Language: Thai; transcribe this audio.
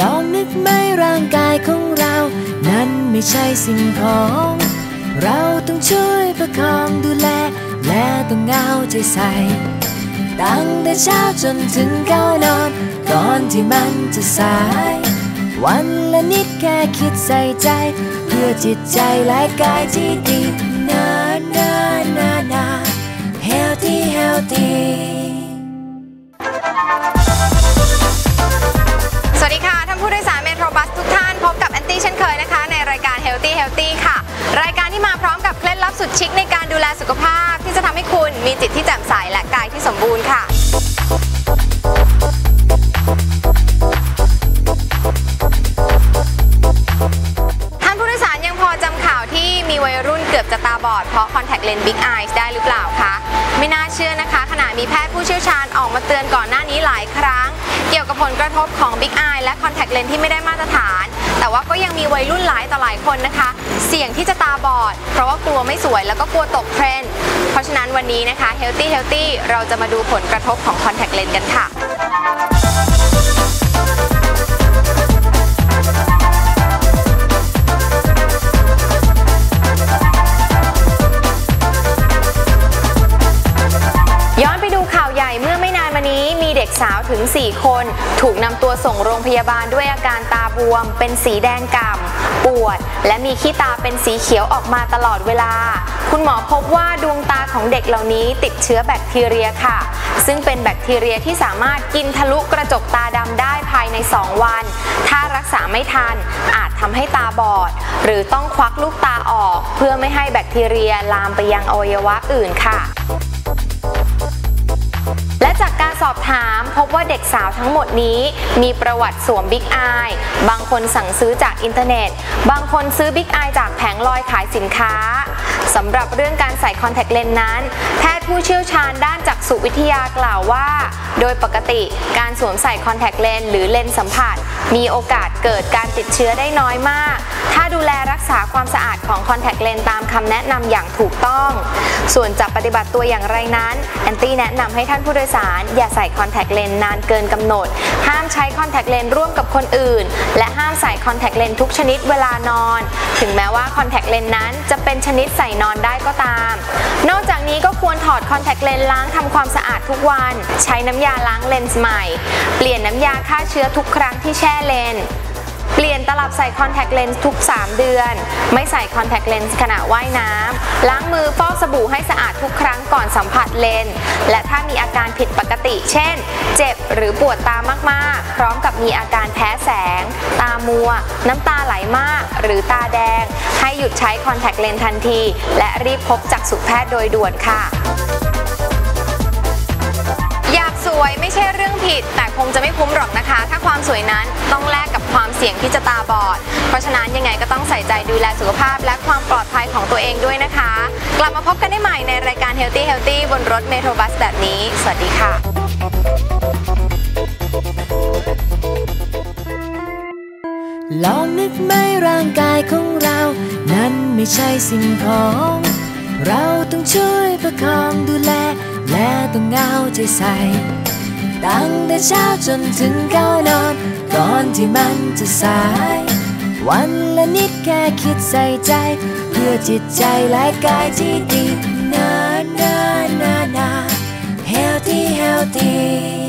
ลองนึกไหมร่างกายของเรา นั้นไม่ใช่สิ่งของ เราต้องช่วยประคองดูแล และต้องเอาใจใส่ ตั้งแต่เช้าจนถึงเข้านอน ก่อนที่มันจะสาย วันละนิดแค่คิดใส่ใจ เพื่อจิตใจและกายที่ดีนานานานา healthy healthy พร้อมกับเคล็ดลับสุดชิคในการดูแลสุขภาพ ที่จะทำให้คุณมีจิตที่แจ่มใสและกายที่สมบูรณ์ค่ะท่านผู้โดยสารยังพอจำข่าวที่มีวัยรุ่นเกือบจะตาบอดเพราะคอนแทคเลนส์ Big Eyes ได้หรือเปล่าคะ ไม่น่าเชื่อนะคะ ขณะมีแพทย์ผู้เชี่ยวชาญออกมาเตือนก่อนหน้านี้หลายครั้ง ผลกระทบของ Big Eye และคอนแทคเลนส์ที่ไม่ได้มาตรฐาน แต่ว่าก็ยังมีวัยรุ่นหลายต่อหลายคนนะคะ เสี่ยงที่จะตาบอด เพราะว่ากลัวไม่สวยแล้วก็กลัวตกเทรนด์เพราะฉะนั้นวันนี้นะคะ Healthy Healthy เราจะมาดูผลกระทบของคอนแทคเลนส์กันค่ะ สาวถึง 4 คน ถูกนำตัวส่งโรงพยาบาลด้วยอาการตาบวม เป็นสีแดงก่ำปวด และมีขี้ตาเป็นสีเขียวออกมาตลอดเวลา คุณหมอพบว่าดวงตาของเด็กเหล่านี้ติดเชื้อแบคทีเรียค่ะ ซึ่งเป็นแบคทีเรียที่สามารถกินทะลุกระจกตาดำได้ภายใน 2 วัน ถ้ารักษาไม่ทันอาจทำให้ตาบอด หรือต้องควักลูกตาออก เพื่อไม่ให้แบคทีเรียลามไปยังอวัยวะอื่นค่ะ สอบถามพบว่าเด็กสาวทั้งหมดนี้มีประวัติสวมบิ๊กอายบางคนสั่งซื้อจากอินเทอร์เน็ต บางคนซื้อบิ๊กอายจากแผงลอยขายสินค้าสำหรับเรื่องการใส่คอนแทคเลนส์นั้น แพทย์ผู้เชี่ยวชาญด้านจักษุวิทยากล่าวว่า โดยปกติการสวมใส่คอนแทคเลนส์หรือเลนส์สัมผัส มีโอกาสเกิดการติดเชื้อได้น้อยมาก ถ้าดูแลรักษาความสะอาดของคอนแทคเลนส์ตามคำแนะนำอย่างถูกต้อง ส่วนจะปฏิบัติตัวอย่างไรนั้น แอนตี้แนะนำให้ท่านผู้โดยสาร อย่าใส่คอนแทคเลนส์นานเกินกำหนด ห้ามใช้คอนแทคเลนส์ร่วมกับคนอื่น และห้ามใส่คอนแทคเลนส์ทุกชนิดเวลานอน ถึงแม้ว่าคอนแทคเลนส์นั้นจะเป็นชนิดใส่นอนได้ก็ตาม นอกจากนี้ก็ควรถอดคอนแทคเลนส์ล้างทำความสะอาดทุกวัน ใช้น้ำยาล้างเลนส์ใหม่ เปลี่ยนน้ำยาฆ่าเชื้อทุกครั้งที่แช่เลนส์ เปลี่ยนตลับใส่คอนแทคเลนส์ทุก 3 เดือน ไม่ใส่คอนแทคเลนส์ขณะว่ายน้ำล้างมือฟอกสบู่ให้สะอาดทุกครั้งก่อนสัมผัสเลนส์และถ้ามีอาการผิดปกติ เช่น เจ็บหรือปวดตามากๆ พร้อมกับมีอาการแพ้แสง ตามัว น้ำตาไหลมาก หรือตาแดง ให้หยุดใช้คอนแทคเลนส์ทันที และรีบพบจักษุแพทย์โดยด่วนค่ะอยากสวยไม่ใช่เรื่องผิด แต่คงจะไม่คุ้มหรอกนะคะ ถ้าความสวยนั้น เสี่ยงที่จะตาบอด เพราะฉะนั้นยังไงก็ต้องใส่ใจดูแลสุขภาพ และความปลอดภัยของตัวเองด้วยนะคะ กลับมาพบกันได้ใหม่ในรายการ Healthy Healthy บนรถเมโทรบัสแบบนี้ สวัสดีค่ะลองนึกไหมร่างกายของเรา นั้นไม่ใช่สิ่งของ เราต้องช่วยประคองดูแล และต้องเอาใจใส่ ตั้งแต่เช้าจนถึงเข้านอน ก่อนที่มันจะสาย วันละนิดแค่คิดใส่ใจ เพื่อจิตใจและกายที่ดีนานานานา healthy healthy